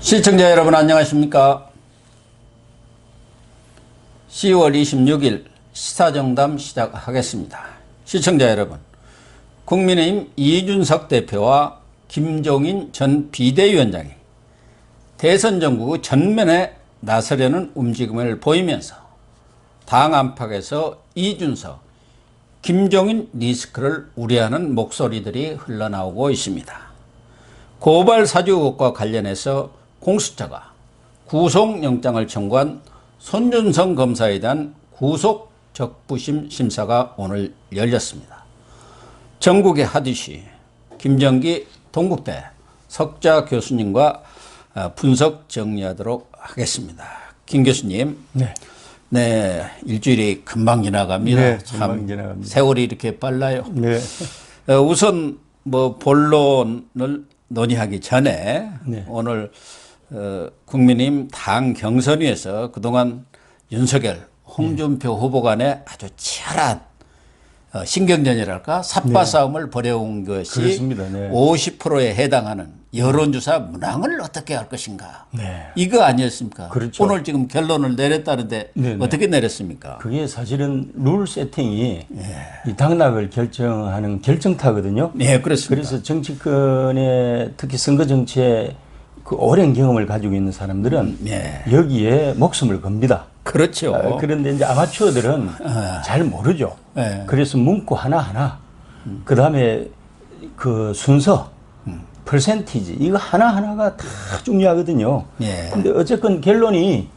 시청자 여러분 안녕하십니까? 10월 26일 시사정담 시작하겠습니다. 시청자 여러분, 국민의힘 이준석 대표와 김종인 전 비대위원장이 대선 전국 전면에 나서려는 움직임을 보이면서 당 안팎에서 이준석, 김종인 리스크를 우려하는 목소리들이 흘러나오고 있습니다. 고발 사주 의혹과 관련해서 공수처가 구속영장을 청구한 손준성 검사에 대한 구속 적부심 심사가 오늘 열렸습니다. 전국의 하듯이 김정기 동국대 석자 교수님과 어, 분석 정리하도록 하겠습니다. 김 교수님. 네. 네, 일주일이 금방 지나갑니다. 네, 참 금방 지나갑니다. 세월이 이렇게 빨라요. 네. 어, 우선 뭐 본론을 논의하기 전에 네. 오늘 어, 국민의힘 당 경선위에서 그동안 윤석열, 홍준표 후보 간에 아주 치열한 어, 신경전이랄까 삽바 싸움을 벌여온 것이 네. 그렇습니다. 네. 50%에 해당하는 여론조사 문항을 어떻게 할 것인가. 네. 이거 아니었습니까? 그렇죠. 오늘 지금 결론을 내렸다는데 네, 네. 어떻게 내렸습니까? 그게 사실은 룰 세팅이 이 당락을 결정하는 결정타거든요. 네, 그렇습니다. 그래서 정치권에 특히 선거 정치에 그 오랜 경험을 가지고 있는 사람들은 네. 여기에 목숨을 겁니다. 그렇죠. 아, 그런데 이제 아마추어들은 잘 모르죠. 네. 그래서 문구 하나하나, 그 다음에 그 순서, 퍼센티지, 이거 하나하나가 다 중요하거든요. 예. 근데 어쨌건 결론이,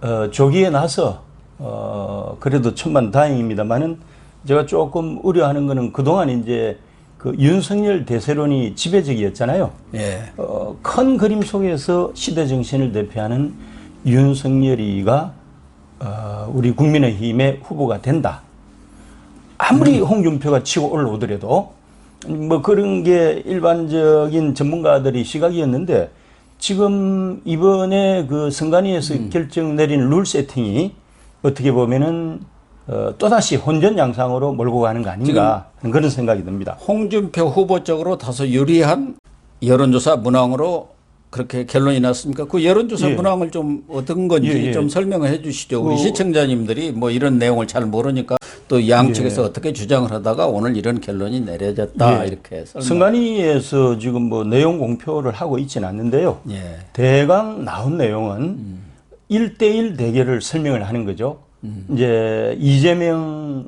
어, 조기에 나서, 어, 그래도 천만 다행입니다만은 제가 조금 우려하는 거는 그동안 이제 그 윤석열 대세론이 지배적이었잖아요. 예. 어, 큰 그림 속에서 시대 정신을 대표하는 윤석열이가 어, 우리 국민의힘의 후보가 된다. 아무리 홍준표가 치고 올라오더라도 뭐 그런 게 일반적인 전문가들이 시각이었는데 지금 이번에 그 선관위에서 결정 내린 룰 세팅이 어떻게 보면은 어, 또다시 혼전 양상으로 몰고 가는 거 아닌가 하는 그런 생각이 듭니다. 홍준표 후보 쪽으로 다소 유리한 여론조사 문항으로 그렇게 결론이 났습니까? 그 여론조사 예. 문항을 좀 어떤 건지 예, 예. 좀 설명을 해 주시죠. 우리 그- 시청자님들이 뭐 이런 내용을 잘 모르니까 또 양측에서 어떻게 주장을 하다가 오늘 이런 결론이 내려졌다 예. 이렇게. 선관위에서 지금 뭐 내용 공표를 하고 있지는 않는데요. 예. 대강 나온 내용은 일대일 대결을 설명을 하는 거죠. 이제 이재명에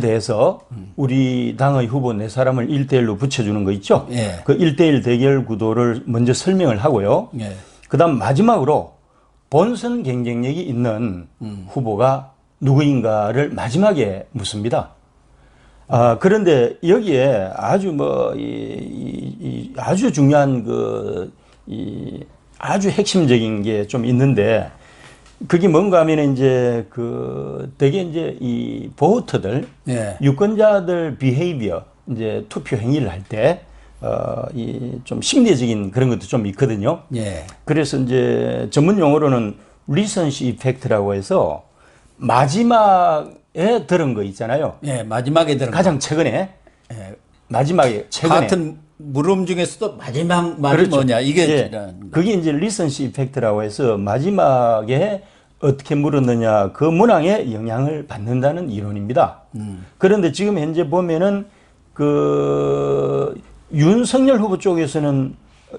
대해서 우리 당의 후보 네 사람을 일대일로 붙여주는 거 있죠. 예. 그일대일 대결 구도를 먼저 설명을 하고요. 예. 그 다음 마지막으로 본선 경쟁력이 있는 후보가 누구인가를 마지막에 묻습니다. 아, 그런데 여기에 아주 뭐, 이, 이, 이 아주 중요한 그, 이 아주 핵심적인 게 좀 있는데 그게 뭔가 하면 이제 그 되게 이제 이 보호터들 예. 유권자들 비헤이비어 이제 투표 행위를 할 때 어, 이 좀 심리적인 그런 것도 좀 있거든요. 예. 그래서 이제 전문 용어로는 리선시 이펙트라고 해서 마지막에 들은 거 있잖아요. 예. 마지막에 들은 가장 최근에 예. 마지막에 최근에 같은 물음 중에서도 마지막 말이 뭐냐 이게 예. 그게 이제 리선시 이펙트라고 해서 마지막에 어떻게 물었느냐 그 문항에 영향을 받는다는 이론입니다. 음. 그런데 지금 현재 보면은 그 윤석열 후보 쪽에서는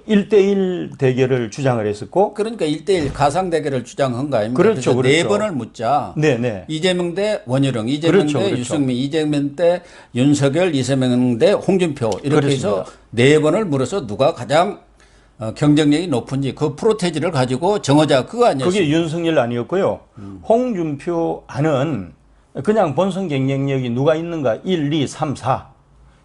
1대1 대결을 주장을 했었고 그러니까 일대일 가상 대결을 주장한 거 아닙니까? 그렇죠, 그래서 네 그렇죠. 번을 묻자. 네 네. 이재명 대 원희룡, 이재명 그렇죠, 대 그렇죠. 유승민, 이재명 대 윤석열, 이재명 대 홍준표 이렇게 해서. 네 번을 물어서 누가 가장 어, 경쟁력이 높은지 그 프로테지를 가지고 정하자 그거 아니었어요? 그게 윤석열 안이었고요. 음. 홍준표 안은 그냥 본선 경쟁력이 누가 있는가 1, 2, 3, 4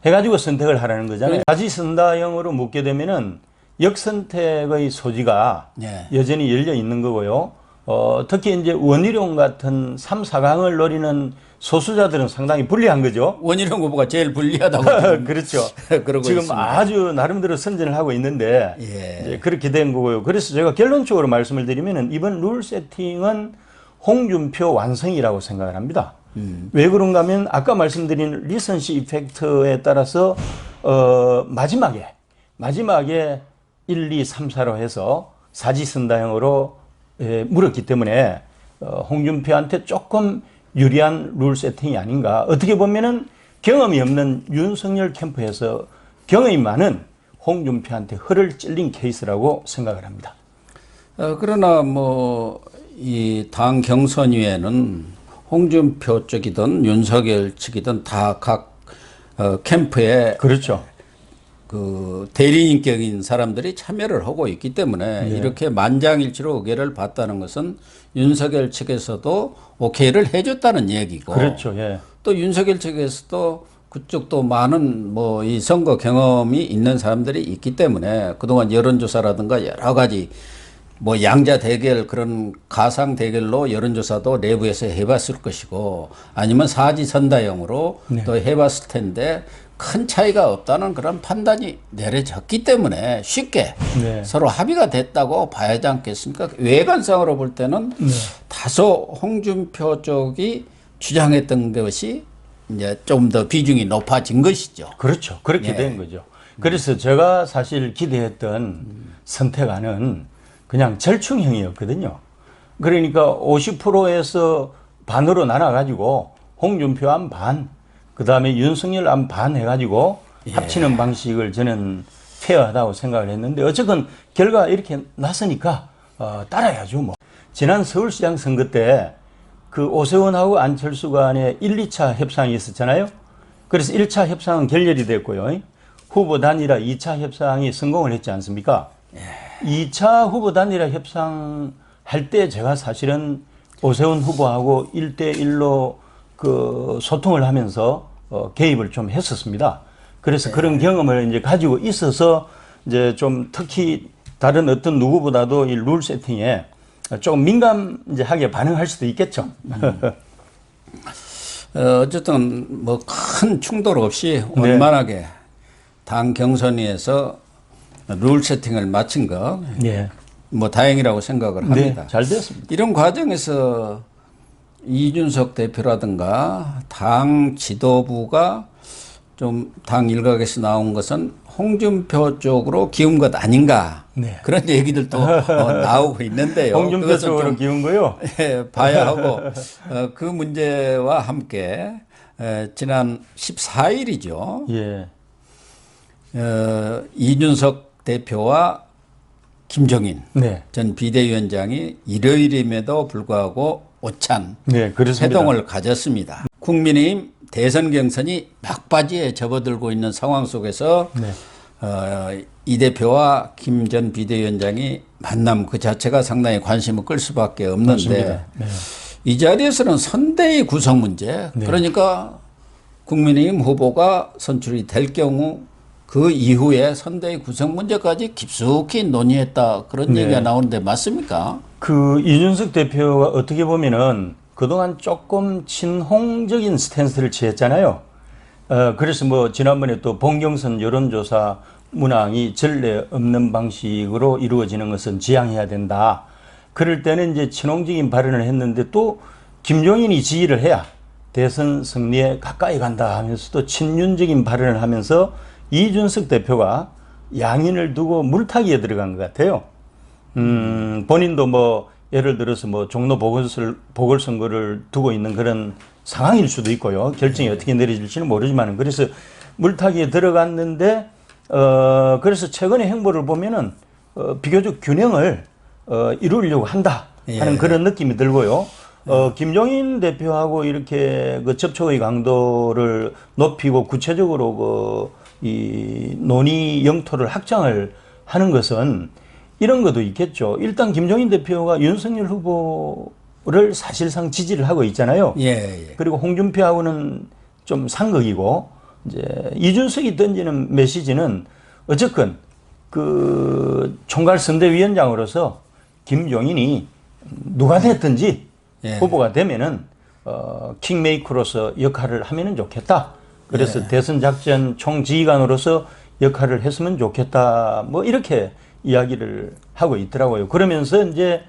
해가지고 선택을 하라는 네. 거잖아요. 다지선다형으로 묻게 되면은 역선택의 소지가 네. 여전히 열려 있는 거고요. 어, 특히 이제 원희룡 같은 3, 4강을 노리는 소수자들은 상당히 불리한 거죠. 원희룡 후보가 제일 불리하다고 그렇죠. 그러고 지금 있습니다. 아주 나름대로 선전을 하고 있는데 예. 이제 그렇게 된 거고요. 그래서 제가 결론적으로 말씀을 드리면은 이번 룰 세팅은 홍준표 완성이라고 생각을 합니다. 음. 왜 그런가 하면 아까 말씀드린 리선시 이펙트에 따라서 어 마지막에 마지막에 1, 2, 3, 4로 해서 사지선다형으로 예, 물었기 때문에 어, 홍준표한테 조금 유리한 룰 세팅이 아닌가. 어떻게 보면은 경험이 없는 윤석열 캠프에서 경험이 많은 홍준표한테 허를 찔린 케이스라고 생각을 합니다. 어, 그러나 뭐 이 당 경선 위에는 홍준표 쪽이든 윤석열 측이든 다각 어, 캠프에 그렇죠. 그 대리인격인 사람들이 참여를 하고 있기 때문에 네. 이렇게 만장일치로 의결을 봤다는 것은 윤석열 측에서도 오케이를 해줬다는 얘기고 그렇죠. 예. 또 윤석열 측에서도 그쪽도 많은 뭐 이 선거 경험이 있는 사람들이 있기 때문에 그동안 여론조사라든가 여러 가지 뭐 양자 대결 그런 가상 대결로 여론조사도 내부에서 해봤을 것이고 아니면 사지선다형으로 네. 또 해봤을 텐데 큰 차이가 없다는 그런 판단이 내려졌기 때문에 쉽게 네. 서로 합의가 됐다고 봐야 하지 않겠습니까? 외관상으로 볼 때는 네. 다소 홍준표 쪽이 주장했던 것이 이제 좀 더 비중이 높아진 것이죠. 그렇죠. 그렇게 예. 된 거죠. 그래서 제가 사실 기대했던 선택안은 그냥 절충형이었거든요. 그러니까 50%에서 반으로 나눠 가지고 홍준표 안 반, 그 다음에 윤석열 안 반 해가지고 합치는 방식을 저는 페어하다고 생각을 했는데 어쨌건 결과 이렇게 났으니까 어, 따라야죠 뭐. 지난 서울시장 선거 때 그 오세훈하고 안철수 간에 1, 2차 협상이 있었잖아요. 그래서 1차 협상은 결렬이 됐고요. 후보 단일화 2차 협상이 성공을 했지 않습니까? 2차 후보 단일화 협상 할 때 제가 사실은 오세훈 후보하고 1대1로 그 소통을 하면서 어, 개입을 좀 했었습니다. 그래서 그런 경험을 이제 가지고 있어서 이제 좀 특히 다른 어떤 누구보다도 이 룰 세팅에 조금 민감하게 반응할 수도 있겠죠. 어, 어쨌든 뭐 큰 충돌 없이 네. 원만하게 당 경선위에서 룰 세팅을 마친 거뭐 예. 다행이라고 생각을 네, 합니다. 잘 됐습니다. 이런 과정에서 이준석 대표라든가 당 지도부가 좀 당 일각에서 나온 것은 홍준표 쪽으로 기운 것 아닌가 네. 그런 얘기들도 어, 나오고 있는데요. 홍준표 쪽으로 좀 기운 거요. 예, 봐야 하고 어, 그 문제와 함께 에, 지난 14일이죠. 예. 어, 이준석 대표와 김종인 네. 전 비대위원장이 일요일임에도 불구하고 오찬 네. 회동을 가졌습니다. 국민의힘 대선 경선이 막바지에 접어들고 있는 상황 속에서 네. 어, 이 대표와 김 전 비대위원장이 만남 그 자체가 상당히 관심을 끌 수밖에 없는데. 네. 이 자리에서는 선대위 구성 문제 그러니까 국민의힘 후보가 선출이 될 경우 그 이후에 선대위 구성 문제까지 깊숙이 논의했다 그런 네. 얘기가 나오는데 맞습니까? 그 이준석 대표가 어떻게 보면은 그동안 조금 친홍적인 스탠스를 취했잖아요. 어, 그래서 뭐 지난번에 또 봉경선 여론조사 문항이 전례 없는 방식으로 이루어지는 것은 지양해야 된다. 그럴 때는 이제 친홍적인 발언을 했는데 또 김종인이 지휘를 해야 대선 승리에 가까이 간다 하면서 또 친윤적인 발언을 하면서 이준석 대표가 양인을 두고 물타기에 들어간 것 같아요. 음, 본인도 뭐 예를 들어서 뭐 종로 보궐, 보궐선거를 두고 있는 그런 상황일 수도 있고요. 결정이 어떻게 내려질지는 모르지만 그래서 물타기에 들어갔는데 어, 그래서 최근의 행보를 보면은 어, 비교적 균형을 어, 이루려고 한다 하는 예. 그런 느낌이 들고요. 어, 김종인 대표하고 이렇게 그 접촉의 강도를 높이고 구체적으로 그 이 논의 영토를 확장을 하는 것은 이런 것도 있겠죠. 일단 김종인 대표가 윤석열 후보를 사실상 지지를 하고 있잖아요. 예, 예. 그리고 홍준표하고는 좀 상극이고 이제 이준석이 던지는 메시지는 어쨌건 그 총괄 선대위원장으로서 김종인이 누가 됐든지 예. 후보가 되면은 어 킹메이커로서 역할을 하면은 좋겠다. 그래서 예. 대선 작전 총지휘관으로서 역할을 했으면 좋겠다. 뭐 이렇게 이야기를 하고 있더라고요. 그러면서 이제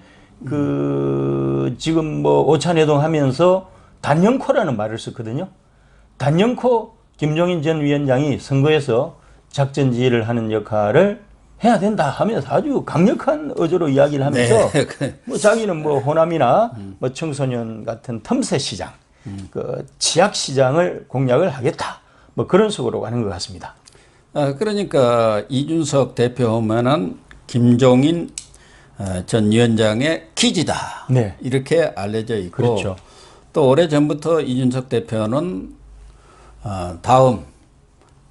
그 지금 뭐 오찬 회동 하면서 단연코라는 말을 썼거든요. 단연코 김종인 전 위원장이 선거에서 작전 지휘를 하는 역할을 해야 된다 하면서 아주 강력한 어조로 이야기를 하면서 네. 그- 뭐 자기는 뭐 호남이나 뭐 청소년 같은 틈새 시장, 그 치약 시장을 공략을 하겠다. 뭐 그런 식으로 가는 것 같습니다. 아, 그러니까 이준석 대표 하면은 김종인 어, 전 위원장의 키즈다. 네. 이렇게 알려져 있고 그렇죠. 또 오래 전부터 이준석 대표는 어, 다음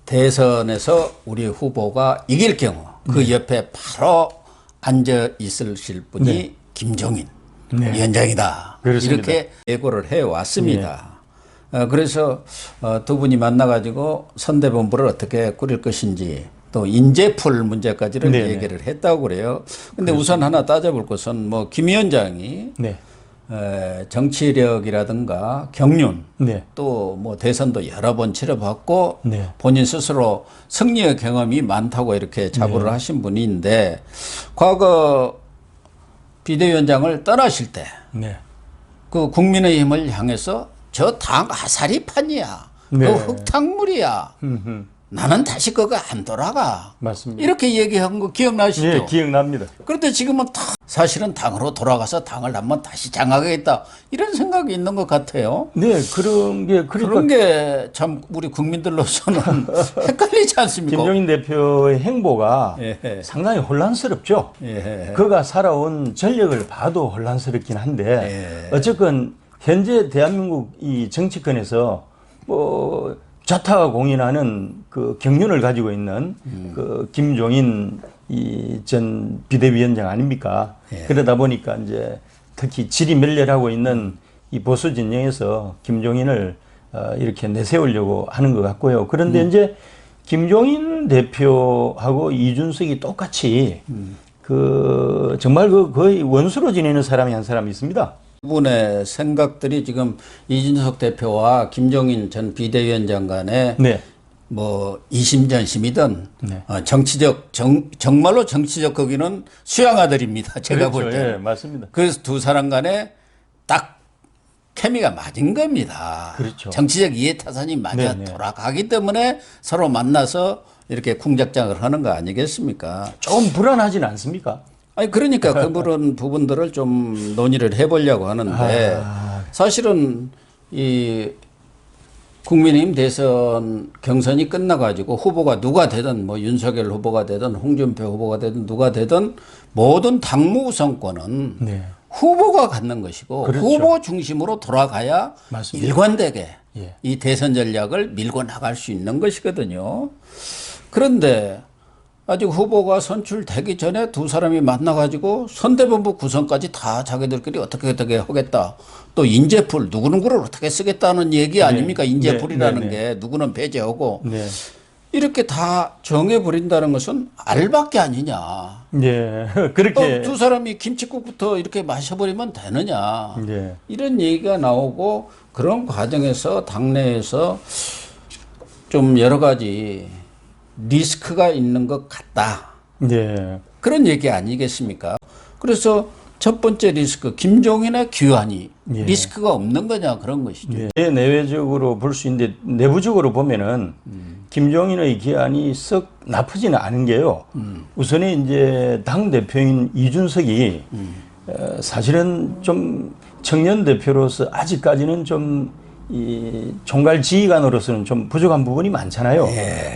대선에서 우리 후보가 이길 경우 그 네. 옆에 바로 앉아 있으실 분이 김종인 네. 위원장이다. 그렇습니다. 이렇게 예고를 해 왔습니다. 어, 그래서 어, 두 분이 만나가지고 선대본부를 어떻게 꾸릴 것인지 또 인재풀 문제까지를 네네. 얘기를 했다고 그래요. 근데 우선 하나 따져볼 것은 뭐 김 위원장이 네, 에, 정치력이라든가 경륜 네, 또뭐 대선도 여러 번 치러봤고 네. 본인 스스로 승리의 경험이 많다고 이렇게 자부를 하신 분인데 과거 비대위원장을 떠나실 때 네, 그 국민의힘을 향해서 저 당 아사리판이야. 네. 그 흙탕물이야. 흠흠. 나는 다시 그거 안 돌아가. 맞습니다. 이렇게 얘기한 거 기억나시죠? 예, 기억납니다. 그런데 지금은 다 사실은 당으로 돌아가서 당을 한번 다시 장악하겠다 이런 생각이 있는 것 같아요. 네, 그런 게 그러니까 그런 게 참 우리 국민들로서는 헷갈리지 않습니까? 김종인 대표의 행보가 예. 상당히 혼란스럽죠. 예. 그가 살아온 전력을 봐도 혼란스럽긴 한데 예. 어쨌건 현재 대한민국 이 정치권에서 뭐 좌타가 공인하는 그 경륜을 가지고 있는 음. 그 김종인 이 전 비대위원장 아닙니까? 예. 그러다 보니까 이제 특히 질이 멸렬하고 있는 이 보수 진영에서 김종인을 어, 이렇게 내세우려고 하는 것 같고요. 그런데 음. 이제 김종인 대표하고 이준석이 똑같이 음. 그 정말 그 거의 원수로 지내는 사람이 한 사람이 있습니다. 두 분의 생각들이 지금 이준석 대표와 김종인 전 비대위원장 간에 네. 뭐 이심전심이든 네. 어, 정치적 정, 정말로 정치적 거기는 수양아들입니다. 제가 볼 그렇죠. 때. 예, 맞습니다. 그래서 두 사람 간에 딱 케미가 맞은 겁니다. 그렇죠. 정치적 이해타산이 맞아 네네. 돌아가기 때문에 서로 만나서 이렇게 궁작장을 하는 거 아니겠습니까? 좀 불안하진 않습니까? 아니 그러니까 그런 부분들을 좀 논의를 해보려고 하는데 아. 사실은 이 국민의힘 대선 경선이 끝나가지고 후보가 누가 되든 뭐 윤석열 후보가 되든 홍준표 후보가 되든 누가 되든 모든 당무 우선권은 네. 후보가 갖는 것이고 그렇죠. 후보 중심으로 돌아가야 맞습니다. 일관되게 예. 이 대선 전략을 밀고 나갈 수 있는 것이거든요. 그런데 아직 후보가 선출되기 전에 두 사람이 만나가지고 선대본부 구성까지 다 자기들끼리 어떻게 어떻게 하겠다. 또 인재풀 누구누구를 어떻게 쓰겠다는 얘기 아닙니까? 인재풀이라는 네, 네, 게 누구는 배제하고 네. 이렇게 다 정해버린다는 것은 알밖에 아니냐. 예. 또 그렇게 두 사람이 김치국부터 이렇게 마셔버리면 되느냐. 예. 이런 얘기가 나오고 그런 과정에서 당내에서 좀 여러 가지 리스크가 있는 것 같다. 예. 그런 얘기 아니겠습니까? 그래서 첫 번째 리스크, 김종인의 귀환이 예. 리스크가 없는 거냐 그런 것이죠. 예. 내외적으로 볼 수 있는데 내부적으로 보면은 김종인의 기한이 썩 나쁘지는 않은 게요. 우선에 이제 당 대표인 이준석이 어, 사실은 좀 청년 대표로서 아직까지는 좀 이 총괄 지휘관으로서는 좀 부족한 부분이 많잖아요.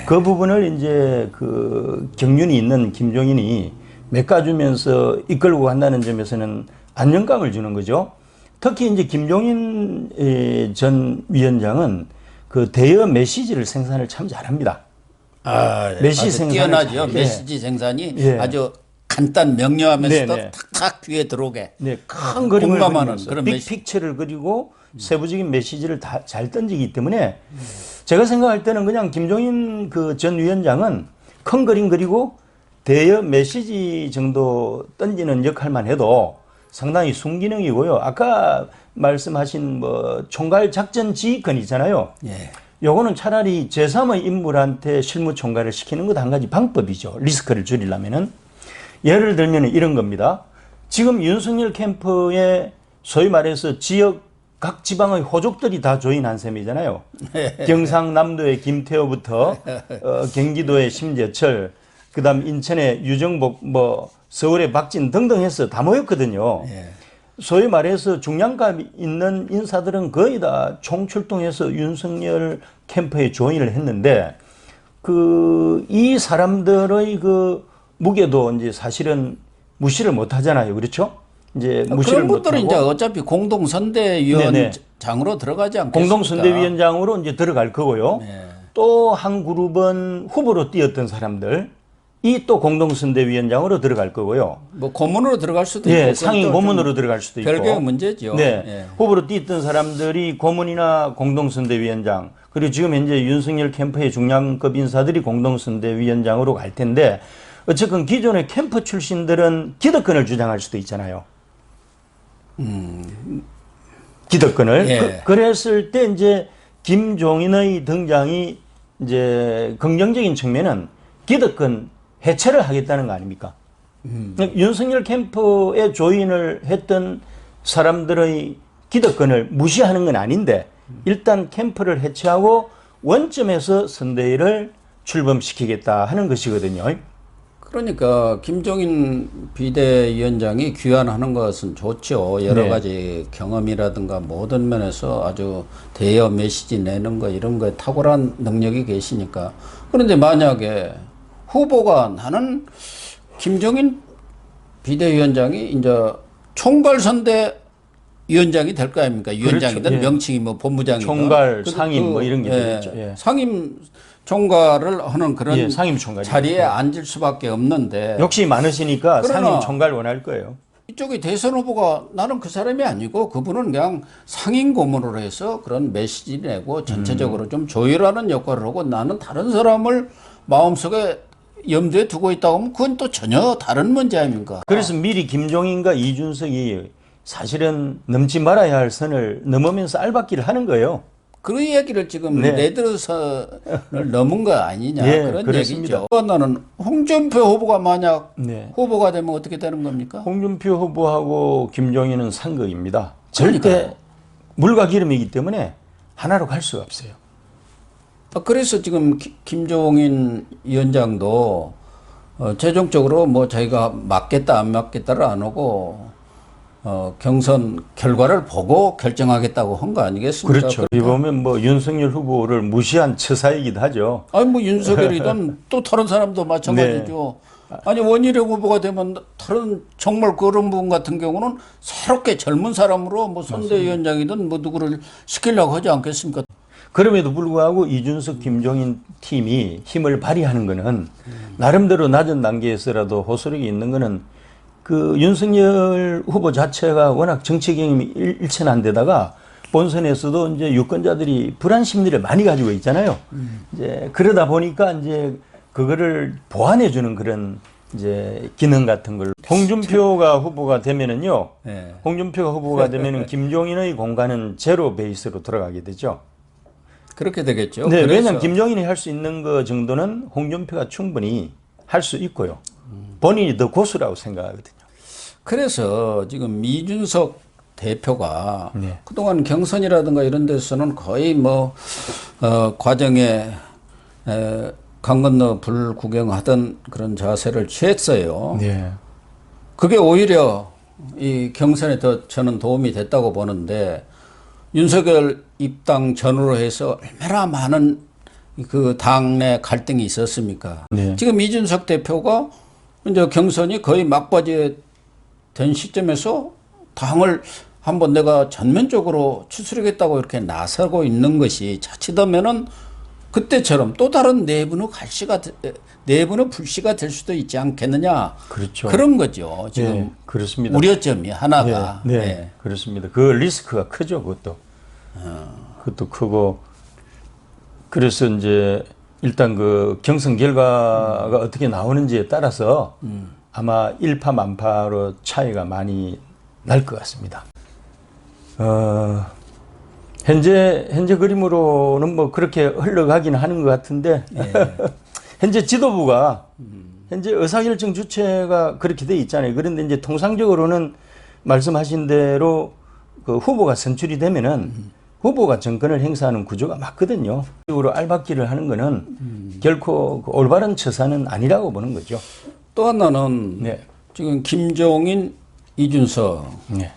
그 부분을 이제 그 경륜이 있는 김종인이 메꿔주면서 이끌고 간다는 점에서는 안정감을 주는 거죠. 특히 이제 김종인 에, 전 위원장은 그 대여 메시지를 생산을 참 잘합니다. 아, 메시지 아주 생산을 뛰어나죠. 잘- 예. 메시지 생산이 예. 아주 간단 명료하면서도 네, 네. 탁탁 귀에 들어오게. 네, 큰 그림을 그리면서 그런 메시- 빅픽처를 그리고 세부적인 메시지를 다 잘 던지기 때문에 제가 생각할 때는 그냥 김종인 그 전 위원장은 큰 그림 그리고 대여 메시지 정도 던지는 역할만 해도 상당히 순기능이고요. 아까 말씀하신 뭐 총괄 작전 지휘권 있잖아요. 예. 요거는 차라리 제3의 인물한테 실무 총괄을 시키는 것도 한 가지 방법이죠. 리스크를 줄이려면은. 예를 들면 이런 겁니다. 지금 윤석열 캠프에 소위 말해서 지역 각 지방의 호족들이 다 조인한 셈이잖아요. 경상남도의 김태호부터 어, 경기도의 심재철, 그다음 인천의 유정복, 뭐 서울의 박진 등등 해서 다 모였거든요. 예. 소위 말해서 중량감 있는 인사들은 거의 다 총출동해서 윤석열 캠프에 조인을 했는데 그 이 사람들의 그 무게도 이제 사실은 무시를 못 하잖아요. 그렇죠? 이제 무시를 그런 못 것들은 이제 어차피 공동선대위원장으로 들어가지 않겠습니까? 공동선대위원장으로 이제 들어갈 거고요. 네. 또한 그룹은 후보로 뛰었던 사람들 이 또 공동선대위원장으로 들어갈 거고요. 뭐 고문으로 들어갈 수도 있고 예, 그건 상임 또 고문으로 좀 들어갈 수도 있고. 별개의 문제죠. 네. 예. 후보로 뛰었던 사람들이 고문이나 공동선대위원장 그리고 지금 현재 윤석열 캠프의 중량급 인사들이 공동선대위원장으로 갈 텐데 어쨌건 기존의 캠프 출신들은 기득권을 주장할 수도 있잖아요. 기득권을. 예. 그, 랬을때 이제 김종인의 등장이 이제 긍정적인 측면은 기득권 해체를 하겠다는 거 아닙니까? 그러니까 윤석열 캠프에 조인을 했던 사람들의 기득권을 무시하는 건 아닌데 일단 캠프를 해체하고 원점에서 선대위를 출범시키겠다 하는 것이거든요. 그러니까 김종인 비대위원장이 귀환하는 것은 좋죠. 여러 네. 가지 경험이라든가 모든 면에서 아주 대여 메시지 내는 거 이런 거에 탁월한 능력이 계시니까. 그런데 만약에 후보가 나는 김종인 비대위원장이 이제 총괄선대 위원장이 될 거 아닙니까? 위원장이든 그렇죠. 예. 명칭이 뭐 본부장이든 총괄, 그- 상임 그, 뭐 이런 게 예, 되겠죠. 예. 상임 총괄을 하는 그런 예, 상임 총괄이 자리에 앉을 수밖에 없는데 욕심이 많으시니까 상임 총괄 원할 거예요. 이쪽에 대선 후보가 나는 그 사람이 아니고 그분은 그냥 상임 고문으로 해서 그런 메시지 내고 전체적으로 좀 조율하는 역할을 하고 나는 다른 사람을 마음속에 염두에 두고 있다고 하면 그건 또 전혀 다른 문제 아닙니까? 그래서 미리 김종인과 이준석이 사실은 넘지 말아야 할 선을 넘으면서 알박기를 하는 거예요. 그 얘기를 지금 네. 내들어서를 넘은 거 아니냐 예, 그런 그렇습니다. 얘기죠. 나는 홍준표 후보가 만약 네. 후보가 되면 어떻게 되는 겁니까? 홍준표 후보하고 김종인은 상극입니다. 절대 그러니까요. 물과 기름이기 때문에 하나로 갈 수가 없어요. 아, 그래서 지금 기- 김종인 위원장도 어, 최종적으로 뭐 자기가 맞겠다 안 맞겠다를 안 하고 어, 경선 결과를 보고 결정하겠다고 한 거 아니겠습니까? 그렇죠. 이 보면 뭐 윤석열 후보를 무시한 처사이기도 하죠. 아니 뭐 윤석열이든 또 다른 사람도 마찬가지죠. 네. 아니 원희룡 후보가 되면 다른 정말 그런 분 같은 경우는 새롭게 젊은 사람으로 뭐 선대위원장이든 뭐 누구를 시키려고 하지 않겠습니까? 그럼에도 불구하고 이준석, 김종인 팀이 힘을 발휘하는 거는 나름대로 낮은 단계에서라도 호소력이 있는 거는 그 윤석열 후보 자체가 워낙 정치 경험이 일- 일천한 데다가 본선에서도 이제 유권자들이 불안 심리를 많이 가지고 있잖아요. 이제 그러다 보니까 이제 그거를 보완해 주는 그런 이제 기능 같은 걸 홍준표가 후보가 되면은요. 네. 홍준표가 후보가 되면은 김종인의 공간은 제로 베이스로 들어가게 되죠. 그렇게 되겠죠. 네, 그래서 왜냐하면 김종인이 할 수 있는 거 정도는 홍준표가 충분히 할 수 있고요. 본인이 더 고수라고 생각하거든요. 그래서 지금 이준석 대표가 네. 그동안 경선이라든가 이런 데서는 거의 뭐 어, 과정에 에, 강 건너 불 구경하던 그런 자세를 취했어요. 네. 그게 오히려 이 경선에 더 저는 도움이 됐다고 보는데 윤석열 입당 전후로 해서 얼마나 많은 그 당내 갈등이 있었습니까? 네. 지금 이준석 대표가 이제 경선이 거의 막바지에 된 시점에서 당을 한번 내가 전면적으로 추스르겠다고 이렇게 나서고 있는 것이 자칫하면은 그때처럼 또 다른 내분의 갈시가 되- 내분의 불씨가 될 수도 있지 않겠느냐 그렇죠. 그런 거죠 지금 네, 그렇습니다. 우려점이 하나가 네, 네, 네. 그렇습니다. 그 리스크가 크죠, 그것도. 그것도 크고. 그래서 이제 일단 그 경선 결과가 어떻게 나오는지에 따라서 아마 일파만파로 차이가 많이 날 것 같습니다. 어, 현재 현재 그림으로는 뭐 그렇게 흘러가기는 하는 것 같은데 현재 지도부가 현재 의사결정 주체가 그렇게 돼 있잖아요. 그런데 이제 통상적으로는 말씀하신 대로 그 후보가 선출이 되면은 후보가 정권을 행사하는 구조가 맞거든요. 으로 알박기를 하는 거는 결코 그 올바른 처사는 아니라고 보는 거죠. 또 하나는 네. 지금 김종인, 이준석 네.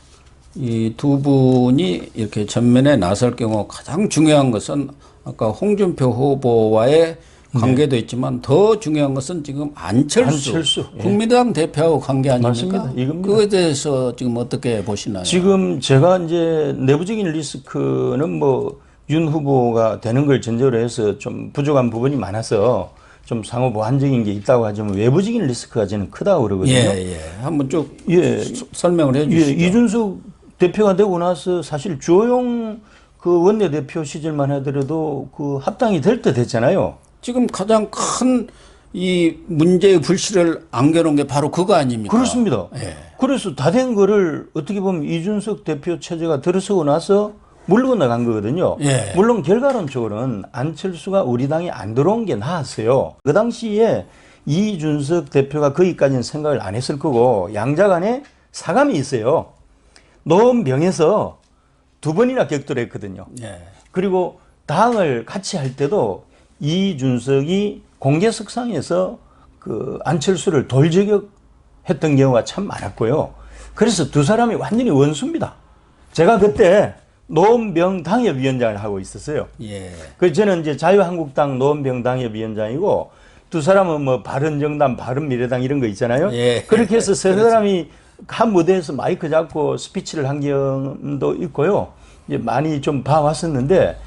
이두 분이 이렇게 전면에 나설 경우 가장 중요한 것은 아까 홍준표 후보와의 관계도 있지만 더 중요한 것은 지금 안철수, 안철수, 예. 국민의당 대표하고 관계 아닙니까? 그거에 대해서 지금 어떻게 보시나요? 지금 제가 이제 내부적인 리스크는 뭐 윤 후보가 되는 걸 전제로 해서 좀 부족한 부분이 많아서 좀 상호 보완적인 게 있다고 하지만 외부적인 리스크가 저는 크다고 그러거든요. 예, 예. 한번 쭉 예. 수- 설명을 해 예, 주시죠. 이준석 대표가 되고 나서 사실 주호영 그 원내대표 시절만 하더라도 그 합당이 될 때 됐잖아요. 지금 가장 큰 이 문제의 불씨를 안겨놓은 게 바로 그거 아닙니까? 그렇습니다. 예. 그래서 다 된 거를 어떻게 보면 이준석 대표 체제가 들어서고 나서 물러고 나간 거거든요. 예. 물론 결과론적으로는 안철수가 우리 당에 안 들어온 게 나았어요. 그 당시에 이준석 대표가 거기까지는 생각을 안 했을 거고 양자 간에 사감이 있어요. 노원병에서 두 번이나 격돌했거든요. 예. 그리고 당을 같이 할 때도 이준석이 공개석상에서 그 안철수를 돌저격했던 경우가 참 많았고요. 그래서 두 사람이 완전히 원수입니다. 제가 그때 노원병 당협위원장을 하고 있었어요. 예. 그 저는 이제 자유한국당 노원병 당협위원장이고 두 사람은 뭐 바른정당, 바른미래당 이런 거 있잖아요. 예. 그렇게 해서 세 사람이 한 무대에서 마이크 잡고 스피치를 한 경험도 있고요. 이제 많이 좀 봐왔었는데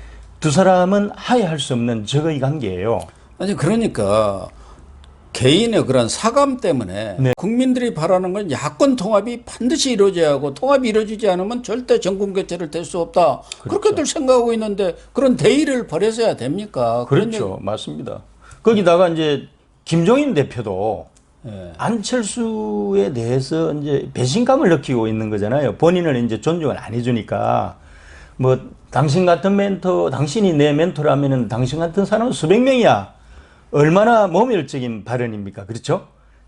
두 사람은 하야할 수 없는 적의 관계예요. 아니 그러니까 개인의 그런 사감 때문에 네. 국민들이 바라는 건 야권 통합이 반드시 이루어져야 하고 통합이 이루어지지 않으면 절대 정권 교체를 될 수 없다. 그렇게들 생각하고 있는데 그런 대의를 버려서야 됩니까? 그렇죠. 맞습니다. 거기다가 이제 김종인 대표도 예. 안철수에 대해서 이제 배신감을 느끼고 있는 거잖아요. 본인을 이제 존중을 안 해주니까 뭐 당신 같은 멘토, 당신이 내 멘토라면은 당신 같은 사람은 수백 명이야. 얼마나 모멸적인 발언입니까? 그렇죠?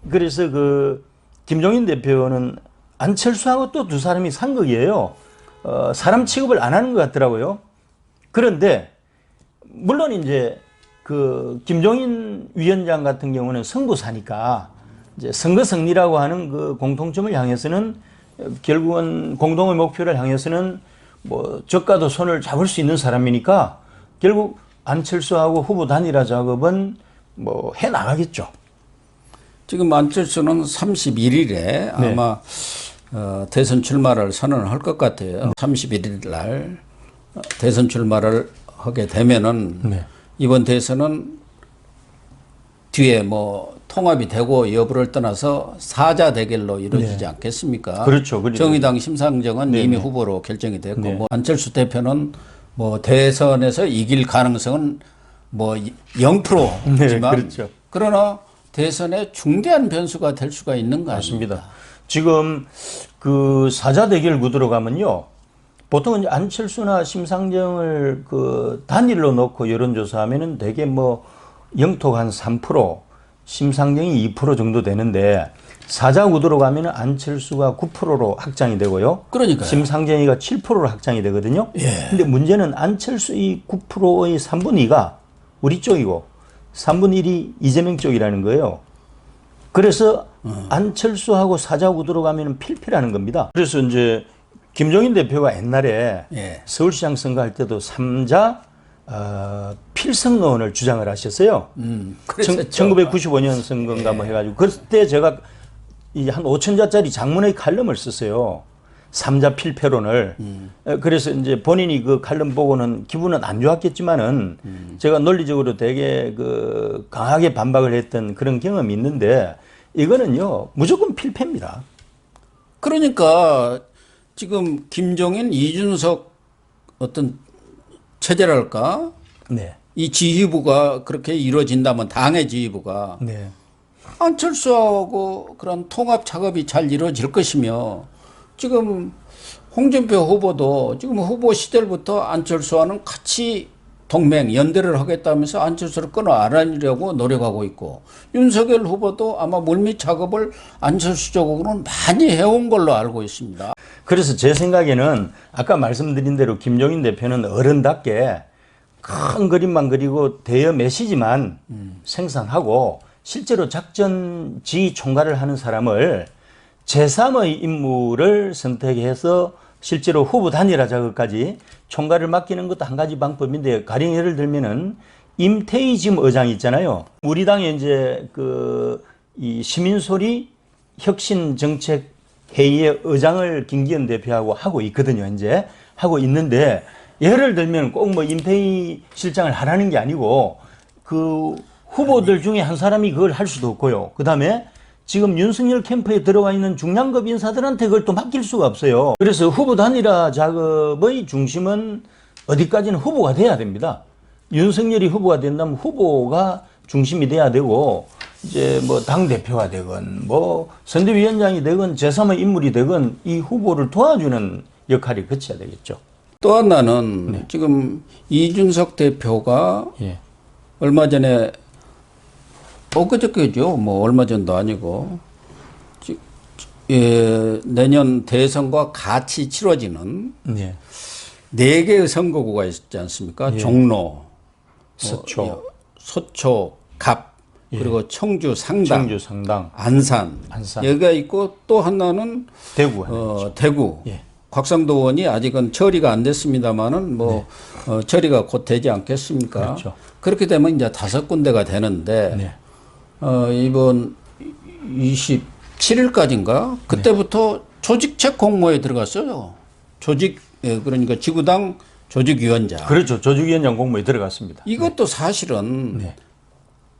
그래서 그 김종인 대표는 안철수하고 또 두 사람이 상극이에요. 어, 사람 취급을 안 하는 것 같더라고요. 그런데 물론 이제 그 김종인 위원장 같은 경우는 승부사니까 이제 선거 승리라고 하는 그 공통점을 향해서는 결국은 공동의 목표를 향해서는 뭐 적과도 손을 잡을 수 있는 사람이니까 결국 안철수하고 후보 단일화 작업은 뭐 해 나가겠죠. 지금 안철수는 31일에 아마 어, 대선 출마를 선언을 할 것 같아요. 31일 날 어, 대선 출마를 하게 되면은 네. 이번 대선은 뒤에 뭐 통합이 되고 여부를 떠나서 사자 대결로 이루어지지 않겠습니까? 그렇죠. 그렇죠. 정의당 심상정은 이미 후보로 결정이 됐고 뭐 안철수 대표는 뭐 대선에서 이길 가능성은 뭐 0%지만 네, 그렇죠. 그러나 대선에 중대한 변수가 될 수가 있는 거 아닙니까? 맞습니다. 지금 그 사자 대결 구도로 가면요. 보통 이제 안철수나 심상정을 그 단일로 놓고 여론조사하면은 대개 뭐 영토가 한 3%, 심상정이 2% 정도 되는데 사자 구도로 가면은 안철수가 9%로 확장이 되고요. 그러니까요. 심상정이가 7%로 확장이 되거든요. 예. 근데 문제는 안철수 이 9%의 3분의 2가 우리 쪽이고 3분의 1이 이재명 쪽이라는 거예요. 그래서 안철수하고 사자 구도로 가면 필패라는 겁니다. 그래서 이제 김종인 대표가 옛날에 예. 서울시장 선거할 때도 삼자 어, 필승론을 주장을 하셨어요. 음, 청- 그랬었죠. 1995년 선거인가 뭐 해가지고 그때 제가 이 한 5천 자짜리 장문의 칼럼을 썼어요. 삼자 필패론을. 에, 그래서 이제 본인이 그 칼럼 보고는 기분은 안 좋았겠지만은 제가 논리적으로 되게 그 강하게 반박을 했던 그런 경험이 있는데 이거는요 무조건 필패입니다. 그러니까 지금 김종인, 이준석 어떤 체제랄까 네. 이 지휘부가 그렇게 이루어진다면 당의 지휘부가 네. 안철수하고 그런 통합 작업이 잘 이루어질 것이며 지금 홍준표 후보도 지금 후보 시절부터 안철수와는 같이 동맹 연대를 하겠다면서 안철수를 끊어 안으려고 노력하고 있고 윤석열 후보도 아마 물밑 작업을 안철수 쪽으로는 많이 해온 걸로 알고 있습니다. 그래서 제 생각에는 아까 말씀드린 대로 김종인 대표는 어른답게 큰 그림만 그리고 대여 메시지만 생산하고 실제로 작전 지휘 총괄을 하는 사람을 제3의 인물을 선택해서 실제로 후보 단일화 작업까지 총괄을 맡기는 것도 한 가지 방법인데 가령 예를 들면은 임태희 지금 의장 있잖아요. 우리 당에 이제 그 이 시민소리 혁신 정책 회의의 의장을 김기현 대표하고 하고 있거든요. 현재 하고 있는데 예를 들면 꼭 뭐 임태희 실장을 하라는 게 아니고 그 후보들 중에 한 사람이 그걸 할 수도 없고요. 그 다음에 지금 윤석열 캠프에 들어가 있는 중량급 인사들한테 그걸 또 맡길 수가 없어요. 그래서 후보 단일화 작업의 중심은 어디까지는 후보가 돼야 됩니다. 윤석열이 후보가 된다면 후보가 중심이 돼야 되고 이제 뭐 당 대표가 되건 뭐 선대위원장이 되건 제3의 인물이 되건 이 후보를 도와주는 역할이 거쳐야 되겠죠. 또 하나는 지금 이준석 대표가 예. 얼마 전에 엊그저께죠. 뭐 얼마 전도 아니고 지- 예, 내년 대선과 같이 치러지는 예. 네 개의 선거구가 있지 않습니까? 종로, 서초, 뭐, 서초, 갑, 그리고 청주 상당, 청주 상당, 안산, 안산. 여기가 있고 또 하나는 대구. 어, 대구. 예. 곽상도 의원이 아직은 처리가 안 됐습니다만은 뭐 어, 처리가 곧 되지 않겠습니까? 네. 그렇죠. 그렇게 되면 이제 다섯 군데가 되는데 네. 어, 이번 27일까지인가 그때부터 조직책 공모에 들어갔어요. 조직 예, 그러니까 지구당 조직위원장. 그렇죠. 조직위원장 공모에 들어갔습니다. 이것도 사실은 네.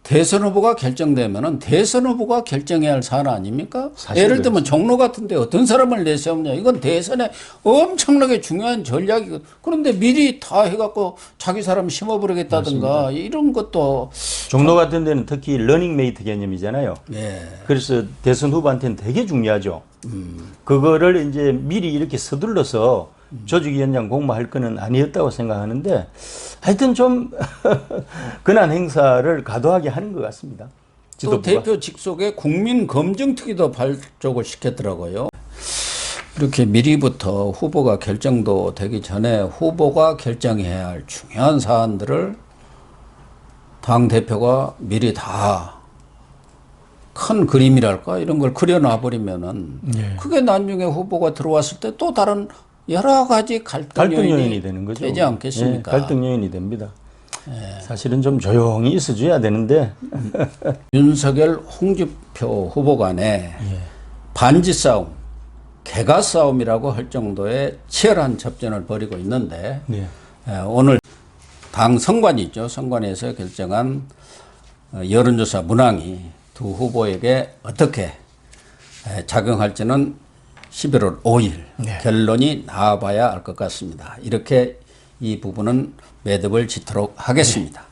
대선 후보가 결정되면은 대선 후보가 결정해야 할 사안 아닙니까? 예를 들면 종로 같은데 어떤 사람을 내세우냐 이건 대선에 엄청나게 중요한 전략이고 그런데 미리 다 해갖고 자기 사람 심어버리겠다든가 이런 것도 종로 같은 데는 특히 러닝메이트 개념이잖아요. 예. 그래서 대선 후보한테는 되게 중요하죠. 그거를 이제 미리 이렇게 서둘러서 조직위원장 공모할 거는 아니었다고 생각하는데 하여튼 좀 근한 행사를 과도하게 하는 것 같습니다. 또 지도부가. 대표 직속에 국민 검증특위도 발족을 시켰더라고요. 이렇게 미리부터 후보가 결정도 되기 전에 후보가 결정해야 할 중요한 사안들을 당 대표가 미리 다 큰 그림이랄까 이런 걸 그려놔 버리면은 예. 그게 나중에 후보가 들어왔을 때 또 다른 여러 가지 갈등, 갈등 요인이 요인이 되는 거죠. 되지 않겠습니까? 예, 갈등 요인이 됩니다. 사실은 좀 조용히 있어줘야 되는데 윤석열, 홍준표 후보 간에 반지 싸움, 개가 싸움이라고 할 정도의 치열한 접전을 벌이고 있는데 네. 에, 오늘 당 선관위 있죠. 선관위에서 결정한 어, 여론조사 문항이 두 후보에게 어떻게 에, 작용할지는 11월 5일 결론이 나와봐야 알 것 같습니다. 이렇게 이 부분은 매듭을 짓도록 하겠습니다.